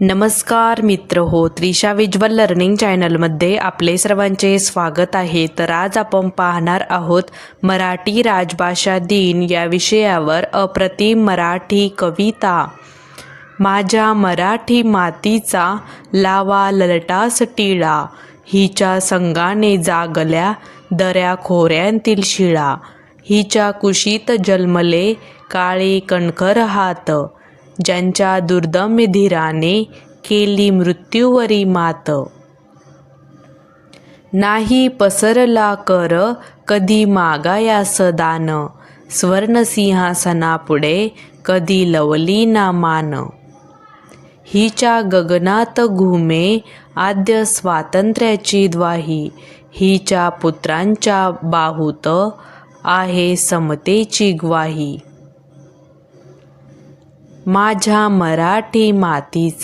नमस्कार मित्र हो त्रिशा विज्वल लर्निंग चॅनलमध्ये आपले सर्वांचे स्वागत आहे. तर आज आपण पाहणार आहोत मराठी राजभाषा दिन या विषयावर अप्रतिम मराठी कविता. माझ्या मराठी मातीचा लावा ललटास टिळा हिच्या संगाने जागल्या दऱ्या खोऱ्यांतील शिळा हिच्या कुशीत जन्मले काळे कणखर हात ज्यांच्या दुर्दम्य धीराने केली मृत्यूवरी मात. नाही पसरला कर कधी मागायास दान. स्वर्णसिंहासनापुढे कधी लवली ना मान. हिच्या गगनात घुमे आद्य स्वातंत्र्याची द्वाही हिच्या पुत्रांच्या बाहूत आहे समतेची ग्वाही. माझ्या मराठी मातीचा